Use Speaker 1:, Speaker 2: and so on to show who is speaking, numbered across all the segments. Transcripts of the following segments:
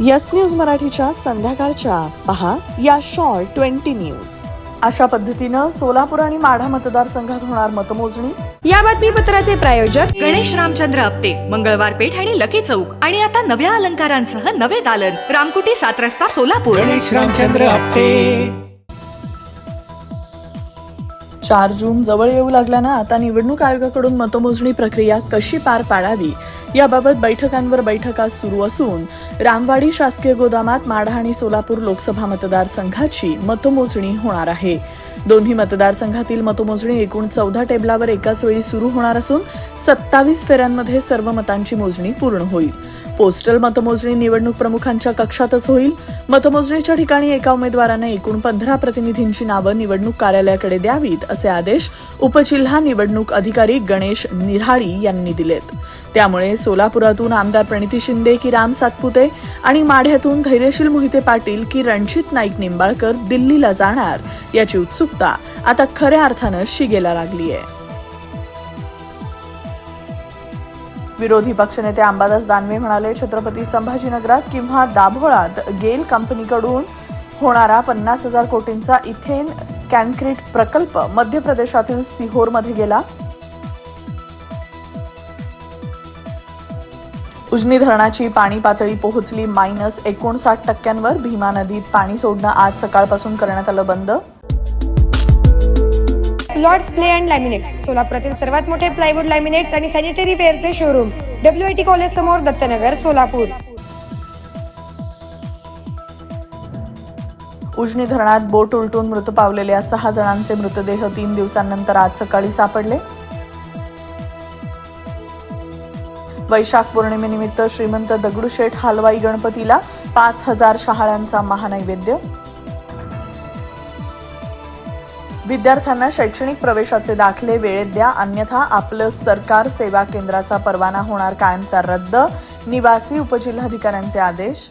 Speaker 1: Yes news मराठीच्या संध्याकाळच्या. पहा या शॉर्ट ट्वेंटी न्यूज. अशा पद्धतीनं सोलापूर आणि माढा मतदारसंघात होणार मतमोजणी.
Speaker 2: या बातमीपत्राचे प्रायोजक
Speaker 3: गणेश रामचंद्र आपटे मंगळवार पेठ आणि लकी चौक. आणि आता नव्या अलंकारांसह नवे दालन. रामकुटी सात रस्ता सोलापूर.
Speaker 4: गणेश रामचंद्र आपटे.
Speaker 1: चार जून जवळ येऊ लागल्यानं आता निवडणूक आयोगाकडून मतमोजणी प्रक्रिया कशी पार पाडावी? याबाबत बैठकांवर बैठका सुरू असून रामवाडी शासकीय गोदामात माढा आणि सोलापूर लोकसभा मतदारसंघाची मतमोजणी होणार आहे. दोन्ही मतदारसंघातील मतमोजणी एकूण चौदा टेबलावर एकाच वेळी सुरू होणार असून सत्तावीस फेऱ्यांमध्ये सर्व मतांची मोजणी पूर्ण होईल. पोस्टल मतमोजणी निवडणूक प्रमुखांच्या कक्षातच होईल. मतमोजणीच्या ठिकाणी एका उमेदवाराने एकूण पंधरा प्रतिनिधींची नावं निवडणूक कार्यालयाकडे द्यावीत असे आदेश उपजिल्हा निवडणूक अधिकारी गणेश निऱ्हाळी यांनी दिलेत. त्यामुळे सोलापुरातून आमदार प्रणिती शिंदे की राम सातपुते आणि माढ्यातून धैर्यशील मोहिते पाटील की रणजित नाईक निंबाळकर दिल्लीला जाणार याची उत्सुकता आता खऱ्या अर्थानं शिगेला लागली आहे विरोधी पक्षनेते अंबादास दानवे म्हणाले छत्रपती संभाजीनगरात किंवा दाभोळात गेल कंपनीकडून होणारा पन्नास हजार कोटींचा इथेन कॅनक्रीट प्रकल्प मध्य प्रदेशातील सिहोरमध्ये गेला. उजनी धरणाची पाणी पातळी पोहोचली मायनस एकोणसाठ टक्क्यांवर. भीमा नदीत पाणी सोडणं आज सकाळपासून करण्यात आलं बंद.
Speaker 2: लॉर्ड्स प्ले अँड लॅमिनेट्स सोलापुरातील सर्वात मोठे प्लायवूड लॅमिनेट्स आणि sanitary वेअरचे showroom W I T college समोर दत्तनगर सोलापूर.
Speaker 1: उजनी धरणात बोट उलटून मृत पावलेल्या सहा जणांचे मृतदेह तीन दिवसांनंतर आज सकाळी सापडले. वैशाख पौर्णिमेनिमित्त श्रीमंत दगडूशेठ हलवाई गणपतीला पाच हजार शहाळ्यांचा महानैवेद्य. विद्यार्थ्यांना शैक्षणिक प्रवेशाचे दाखले वेळेत द्या. अन्यथा आपलं सरकार सेवा केंद्राचा परवाना होणार कायमचा रद्द. निवासी उपजिल्हाधिकाऱ्यांचे आदेश.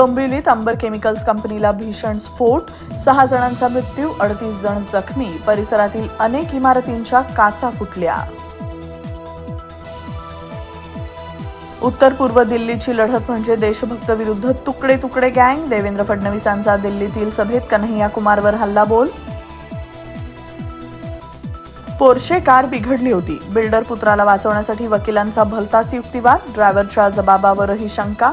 Speaker 1: डोंबिवलीत अंबर केमिकल्स कंपनीला भीषण स्फोट. सहा जणांचा मृत्यू अडतीस जण जखमी. परिसरातील अनेक इमारतींच्या काचा फुटल्या. उत्तर पूर्व दिल्लीची लढत म्हणजे देशभक्त विरुद्ध तुकडे तुकडे गँग. देवेंद्र फडणवीसांचा दिल्लीतील सभेत कन्हैया कुमारवर हल्ला बोल पोर्शे कार बिघडली होती. बिल्डर पुत्राला वाचवण्यासाठी वकिलांचा भलताच युक्तिवाद. ड्रायव्हरच्या जबाबावरही शंका.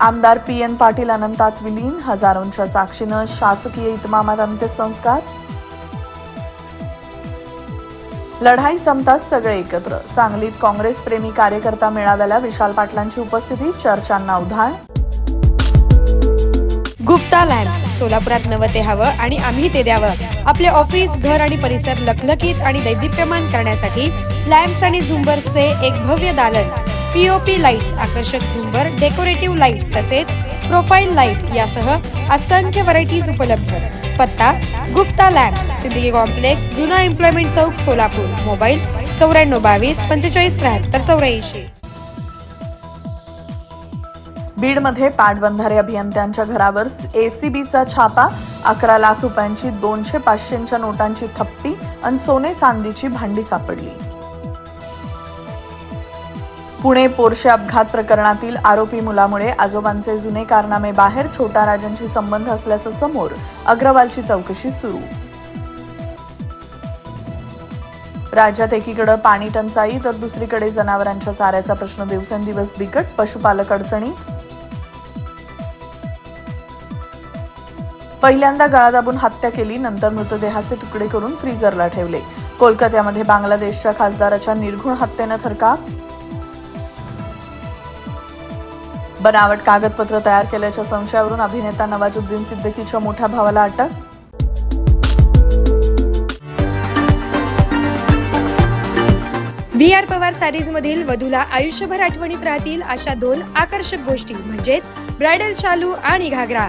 Speaker 1: आमदार पी एन पाटील अनंतात विलीन. हजारोंच्या साक्षीनं शासकीय इतमामात अंत्यसंस्कार. लढाई संपताच सगळे एकत्र. सांगलीत काँग्रेस प्रेमी कार्यकर्ता मेळाव्याला विशाल पाटलांची उपस्थिती चर्चांना उधाण.
Speaker 2: गुप्ता लॅम्प्स सोलापुरात नवं ते हवं आणि आम्ही ते द्यावं. आपले ऑफिस घर आणि परिसर लखलखीत आणि दैदिप्यमान करण्यासाठी लॅम्प्स आणि झुंबर्सचे एक भव्य दालन. पीओपी लाईट्स आकर्षक झुंबर डेकोरेटिव्ह लाईट्स तसेच प्रोफाईल लाइट यासह असंख्य व्हरायटीज उपलब्ध. पत्ता गुप्ता लॅम्प्स सिद्दीकी कॉम्प्लेक्स जुना एम्प्लॉयमेंट चौक सोलापूर. मोबाईल चौऱ्याण्णव बावीस पंचेचाळीस त्र्याहत्तर चौऱ्याऐंशी.
Speaker 1: बीडमध्ये पाटबंधारे अभियंत्यांच्या घरावर एसीबीचा छापा अकरा लाख रुपयांची दोनशे पाचशेच्या नोटांची थप्पी आणि सोने चांदीची भांडी सापडली. पुणे पोरशे अपघात प्रकरणातील आरोपी मुलामुळे आजोबांचे जुने कारनामे बाहेर छोटा राजांशी संबंध असल्याचं समोर अग्रवालची चौकशी सुरू. राज्यात एकीकडे पाणी टंचाई तर दुसरीकडे जनावरांच्या चाऱ्याचा प्रश्न दिवसेंदिवस बिकट पशुपालक अडचणी पहिल्यांदा गळा दाबून हत्या केली नंतर मृतदेहाचे तुकडे करून फ्रीझरला ठेवले. कोलकात्यामध्ये बांगलादेशच्या खासदाराच्या निर्घुण हत्येनं थरकाप. बनावट कागदपत्र तयार केल्याच्या संशयावरून अभिनेता नवाजुद्दीन सिद्दीकीच्या मोठ्या भावाला अटक.
Speaker 2: व्ही आर पवार सॅरीजमधील वधूला आयुष्यभर आठवणीत राहतील अशा दोन आकर्षक गोष्टी म्हणजेच ब्रायडल शालू आणि घागरा.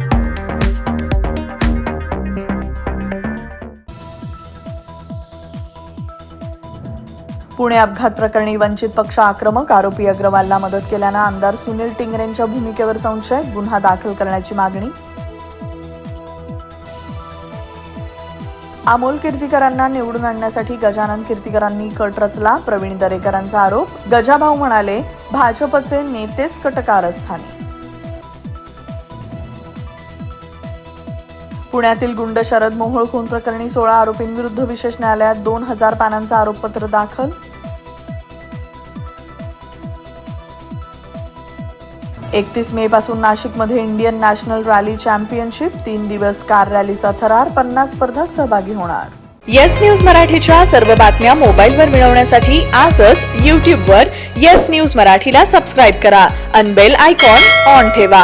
Speaker 1: पुणे अपघात प्रकरणी वंचित पक्ष आक्रमक आरोपी अग्रवालला मदत केल्यानं आमदार सुनील टिंगरेंच्या भूमिकेवर संशय गुन्हा दाखल करण्याची मागणी. अमोल कीर्तीकरांना निवडून आणण्यासाठी गजानन कीर्तीकरांनी कट रचला प्रवीण दरेकरांचा आरोप. गजाभाऊ म्हणाले भाजपचे नेतेच कटकारस्थानी. पुण्यातील गुंड शरद मोहोळ खून प्रकरणी सोळा आरोपींविरुद्ध विशेष न्यायालयात दोन हजार पानांचं आरोपपत्र दाखल. एकतीस मे पासून नाशिकमध्ये इंडियन नॅशनल रॅली चॅम्पियनशिप तीन दिवस कार रॅलीचा थरार पन्नास स्पर्धक सहभागी होणार.
Speaker 5: येस न्यूज मराठीच्या सर्व बातम्या मोबाईलवर मिळवण्यासाठी आजच यूट्यूबवर येस न्यूज मराठीला सबस्क्राईब करा. अनबेल आयकॉन ऑन ठेवा.